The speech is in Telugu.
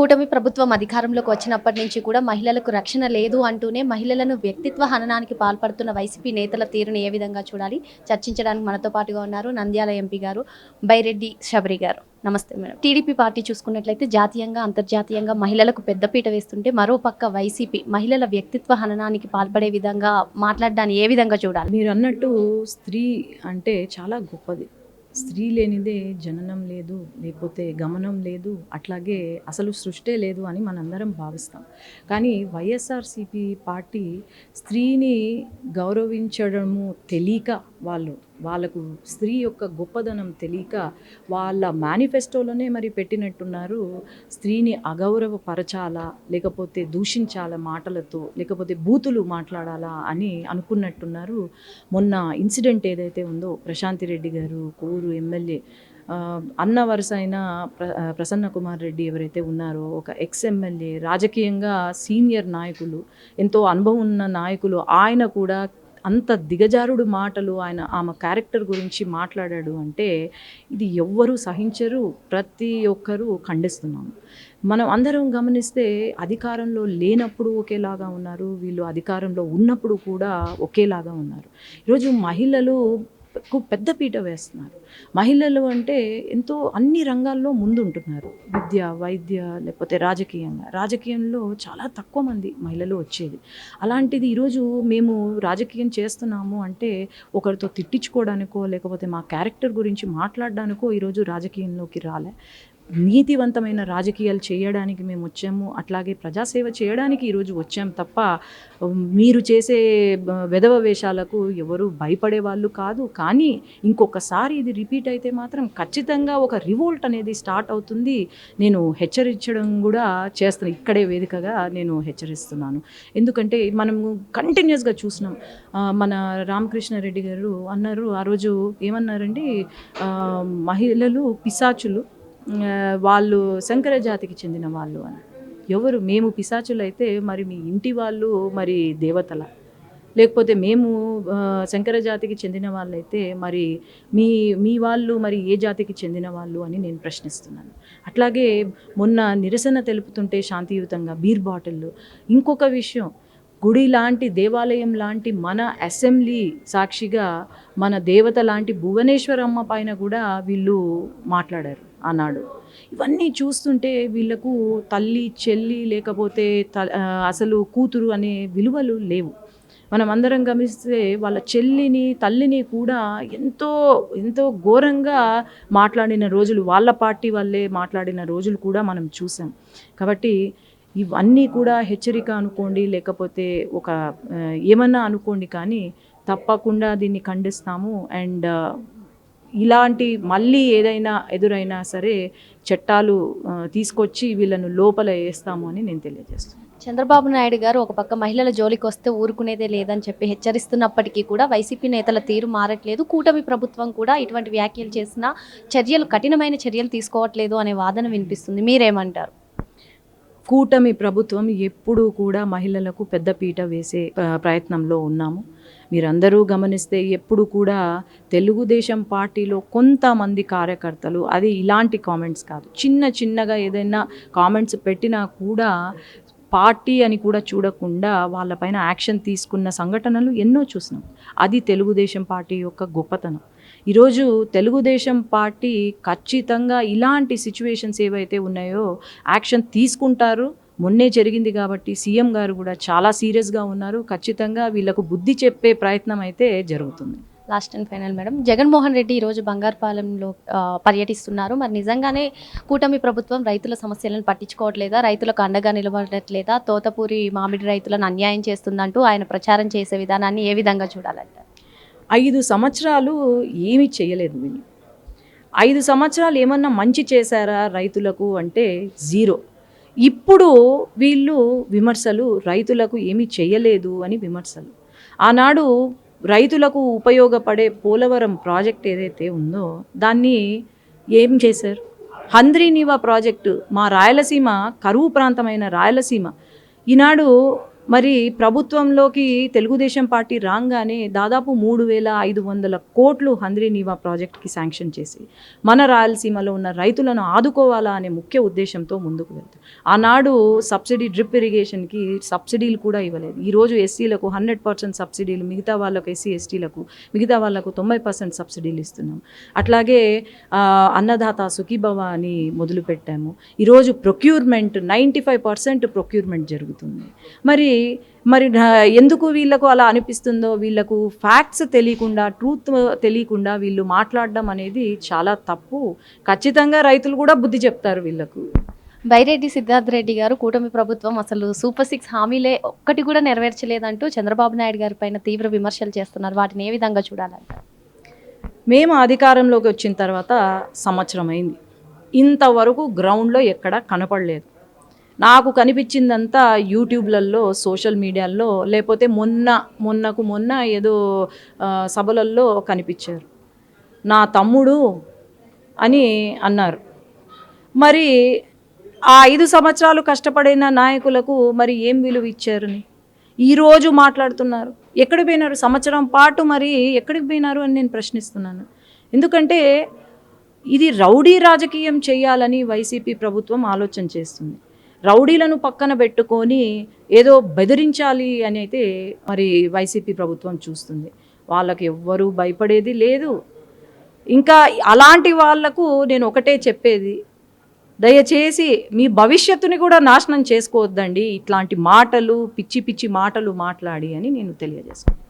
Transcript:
కూటమి ప్రభుత్వం అధికారంలోకి వచ్చినప్పటి నుంచి కూడా మహిళలకు రక్షణ లేదు అంటూనే మహిళలను వ్యక్తిత్వ హననానికి పాల్పడుతున్న వైసీపీ నేతల తీరును ఏ విధంగా చూడాలి? చర్చించడానికి మనతో పాటుగా ఉన్నారు నంద్యాల ఎంపీ గారు బైరెడ్డి శబరి గారు. నమస్తే మేడం. టీడీపీ పార్టీ చూసుకున్నట్లయితే జాతీయంగా అంతర్జాతీయంగా మహిళలకు పెద్దపీట వేస్తుంటే మరోపక్క వైసీపీ మహిళల వ్యక్తిత్వ హననానికి పాల్పడే విధంగా మాట్లాడడాన్ని ఏ విధంగా చూడాలి? మీరు అన్నట్టు స్త్రీ అంటే చాలా గొప్పది. స్త్రీ లేనిదే జననం లేదు లేకపోతే గమనం లేదు అట్లాగే అసలు సృష్టే లేదు అని మనందరం భావిస్తాం. కానీ వైఎస్ఆర్సిపి పార్టీ స్త్రీని గౌరవించడము తెలియక వాళ్ళు వాళ్ళకు స్త్రీ యొక్క గొప్పదనం తెలియక వాళ్ళ మేనిఫెస్టోలోనే మరి పెట్టినట్టున్నారు స్త్రీని అగౌరవపరచాలా లేకపోతే దూషించాలా మాటలతో లేకపోతే బూతులు మాట్లాడాలా అని అనుకున్నట్టున్నారు. మొన్న ఇన్సిడెంట్ ఏదైతే ఉందో ప్రశాంతి రెడ్డి గారు కోరు ఎమ్మెల్యే. అన్న వరుస అయిన ప్ర ప్రసన్న కుమార్ రెడ్డి ఎవరైతే ఉన్నారో ఒక ఎక్స్ ఎమ్మెల్యే రాజకీయంగా సీనియర్ నాయకులు ఎంతో అనుభవం ఉన్న నాయకులు ఆయన కూడా అంత దిగజారుడు మాటలు ఆయన ఆమె క్యారెక్టర్ గురించి మాట్లాడాడు అంటే ఇది ఎవ్వరూ సహించరు ప్రతి ఒక్కరూ ఖండిస్తున్నాము మనం అందరం గమనిస్తే అధికారంలో లేనప్పుడు ఒకేలాగా ఉన్నారు వీళ్ళు అధికారంలో ఉన్నప్పుడు కూడా ఒకేలాగా ఉన్నారు. ఈరోజు మహిళలు పెద్ద పీట వేస్తున్నారు. మహిళలు అంటే ఎంతో అన్ని రంగాల్లో ముందుంటున్నారు. విద్య వైద్య లేకపోతే రాజకీయంగా. రాజకీయంలో చాలా తక్కువ మంది మహిళలు వచ్చేది. అలాంటిది ఈరోజు మేము రాజకీయం చేస్తున్నాము అంటే ఒకరితో తిట్టించుకోవడానికో లేకపోతే మా క్యారెక్టర్ గురించి మాట్లాడడానికో ఈరోజు రాజకీయంలోకి రాలే. నీతివంతమైన రాజకీయాలు చేయడానికి మేము వచ్చాము. అట్లాగే ప్రజాసేవ చేయడానికి ఈరోజు వచ్చాం తప్ప మీరు చేసే వెధవ వేషాలకు ఎవరు భయపడే వాళ్ళు కాదు. కానీ ఇంకొకసారి ఇది రిపీట్ అయితే మాత్రం ఖచ్చితంగా ఒక రివోల్ట్ అనేది స్టార్ట్ అవుతుంది. నేను హెచ్చరించడం కూడా చేస్తాను ఇక్కడే వేదికగా నేను హెచ్చరిస్తున్నాను. ఎందుకంటే మనము కంటిన్యూస్గా చూసినాం. మన రామకృష్ణారెడ్డి గారు అన్నారు. ఆ రోజు ఏమన్నారండి మహిళలు పిశాచులు వాళ్ళు శంకర జాతికి చెందిన వాళ్ళు అని. ఎవరు? మేము పిశాచులైతే మరి మీ ఇంటి వాళ్ళు మరి దేవతల. లేకపోతే మేము ఆ, శంకర జాతికి చెందిన వాళ్ళైతే మరి మీ మీ వాళ్ళు మరి ఏ జాతికి చెందిన వాళ్ళు అని నేను ప్రశ్నిస్తున్నాను. అట్లాగే మొన్న నిరసన తెలుపుతుంటే శాంతియుతంగా బీర్ బాటిళ్ళు ఇంకొక విషయం గుడి లాంటి దేవాలయం లాంటి మన అసెంబ్లీ సాక్షిగా మన దేవత లాంటి భువనేశ్వరమ్మ పైన కూడా వీళ్ళు మాట్లాడారు. అన్నాడు. ఇవన్నీ చూస్తుంటే వీళ్ళకు తల్లి చెల్లి లేకపోతే త అసలు కూతురు అనే విలువలు లేవు. మనం అందరం గమనిస్తే వాళ్ళ చెల్లిని తల్లిని కూడా ఎంతో ఎంతో ఘోరంగా మాట్లాడిన రోజులు వాళ్ళ పార్టీ వాళ్ళే మాట్లాడిన రోజులు కూడా మనం చూసాం. కాబట్టి ఇవన్నీ కూడా హెచ్చరిక అనుకోండి లేకపోతే ఒక ఏమన్నా అనుకోండి కానీ తప్పకుండా దీన్ని ఖండిస్తాము. అండ్ ఇలాంటి మళ్ళీ ఏదైనా ఎదురైనా సరే చట్టాలు తీసుకొచ్చి వీళ్ళను లోపల వేస్తాము అని నేను తెలియజేస్తున్నాను. చంద్రబాబు నాయుడు గారు ఒక పక్క మహిళల జోలికి వస్తే ఊరుకునేదే లేదని చెప్పి హెచ్చరిస్తున్నప్పటికీ కూడా వైసీపీ నేతల తీరు మారట్లేదు. కూటమి ప్రభుత్వం కూడా ఇటువంటి వ్యాఖ్యలు చేసిన చర్యలు కఠినమైన చర్యలు తీసుకోవట్లేదు అనే వాదన వినిపిస్తుంది. మీరేమంటారు? కూటమి ప్రభుత్వం ఎప్పుడూ కూడా మహిళలకు పెద్దపీట వేసే ప్రయత్నంలో ఉన్నాము. మీరందరూ గమనిస్తే ఎప్పుడు కూడా తెలుగుదేశం పార్టీలో కొంతమంది కార్యకర్తలు అది ఇలాంటి కామెంట్స్ కాదు. చిన్న చిన్నగా ఏదైనా కామెంట్స్ పెట్టినా కూడా పార్టీ అని కూడా చూడకుండా వాళ్ళపైన యాక్షన్ తీసుకున్న సంఘటనలు ఎన్నో చూసినాం. అది తెలుగుదేశం పార్టీ యొక్క గొప్పతనం. ఈరోజు తెలుగుదేశం పార్టీ ఖచ్చితంగా ఇలాంటి సిచ్యువేషన్స్ ఏవైతే ఉన్నాయో యాక్షన్ తీసుకుంటారు. మొన్నే జరిగింది కాబట్టి సీఎం గారు కూడా చాలా సీరియస్గా ఉన్నారు. ఖచ్చితంగా వీళ్ళకు బుద్ధి చెప్పే ప్రయత్నం అయితే జరుగుతుంది. Last and final madam. Jaganmohan Reddy ఈరోజు బంగారుపాలెంలో పర్యటిస్తున్నారు. మరి నిజంగానే కూటమి ప్రభుత్వం రైతుల సమస్యలను పట్టించుకోవట్లేదా? రైతులకు అండగా నిలబడట్లేదా? తోతపూరి మామిడి రైతులను అన్యాయం చేస్తుందంటూ ఆయన ప్రచారం చేసే విధానాన్ని ఏ విధంగా చూడాలంటారు ఐదు సంవత్సరాలు ఏమీ చేయలేదు వీళ్ళు. ఐదు సంవత్సరాలు ఏమన్నా మంచి చేశారా రైతులకు అంటే జీరో. ఇప్పుడు వీళ్ళు విమర్శలు రైతులకు ఏమీ చేయలేదు అని విమర్శలు. ఆనాడు రైతులకు ఉపయోగపడే పోలవరం ప్రాజెక్ట్ ఏదైతే ఉందో దాన్ని ఏం చేశారు? హంద్రీనీవా ప్రాజెక్టు మా రాయలసీమ కరువు ప్రాంతమైన రాయలసీమ. ఈనాడు మరి ప్రభుత్వంలోకి తెలుగుదేశం పార్టీ రాగానే దాదాపు మూడు వేల ఐదు వందల కోట్లు హంద్రీ నీవా ప్రాజెక్ట్కి శాంక్షన్ చేసి మన రాయలసీమలో ఉన్న రైతులను ఆదుకోవాలా అనే ముఖ్య ఉద్దేశంతో ముందుకు వెళ్తాం. ఆనాడు సబ్సిడీ డ్రిప్ ఇరిగేషన్కి సబ్సిడీలు కూడా ఇవ్వలేదు. ఈరోజు ఎస్సీలకు హండ్రెడ్ పర్సెంట్ సబ్సిడీలు మిగతా వాళ్ళకు ఎస్సీ ఎస్టీలకు మిగతా వాళ్ళకు తొంభై పర్సెంట్ సబ్సిడీలు ఇస్తున్నాం. అట్లాగే అన్నదాత సుఖీభవ అని మొదలుపెట్టాము. ఈరోజు procurement ninety five percent procurement జరుగుతుంది. మరి మరి ఎందుకు వీళ్ళకు అలా అనిపిస్తుందో వీళ్ళకు ఫ్యాక్ట్స్ తెలియకుండా ట్రూత్ తెలియకుండా వీళ్ళు మాట్లాడడం అనేది చాలా తప్పు. ఖచ్చితంగా రైతులు కూడా బుద్ధి చెప్తారు వీళ్ళకు. బైరెడ్డి సిద్ధార్థ్ రెడ్డి గారు కూటమి ప్రభుత్వం అసలు సూపర్ సిక్స్ హామీలే ఒక్కటి కూడా నెరవేర్చలేదంటూ చంద్రబాబు నాయుడు గారి పైన తీవ్ర విమర్శలు చేస్తున్నారు. వాటిని ఏ విధంగా చూడాలంట మేము అధికారంలోకి వచ్చిన తర్వాత సంవత్సరం అయింది. ఇంతవరకు గ్రౌండ్లో ఎక్కడా కనపడలేదు. నాకు కనిపించిందంతా యూట్యూబ్లలో సోషల్ మీడియాల్లో లేకపోతే మొన్న మొన్నకు మొన్న ఏదో సభలల్లో కనిపించారు. నా తమ్ముడు అని అన్నారు. మరి ఆ ఐదు సంవత్సరాలు కష్టపడిన నాయకులకు మరి ఏం విలువ ఇచ్చారని ఈరోజు మాట్లాడుతున్నారు. ఎక్కడికి పోయినారు? సంవత్సరం పాటు మరి ఎక్కడికి పోయినారు అని నేను ప్రశ్నిస్తున్నాను. ఎందుకంటే ఇది రౌడీ రాజకీయం చేయాలని వైసీపీ ప్రభుత్వం ఆలోచన చేస్తుంది. రౌడీలను పక్కన పెట్టుకొని ఏదో బెదిరించాలి అని అయితే మరి వైసీపీ ప్రభుత్వం చూస్తుంది. వాళ్ళకి ఎవ్వరూ భయపడేది లేదు. ఇంకా అలాంటి వాళ్ళకు నేను ఒకటే చెప్పేది. దయచేసి మీ భవిష్యత్తుని కూడా నాశనం చేసుకోవద్దండి. ఇట్లాంటి మాటలు పిచ్చి పిచ్చి మాటలు మాట్లాడి అని నేను తెలియజేస్తాను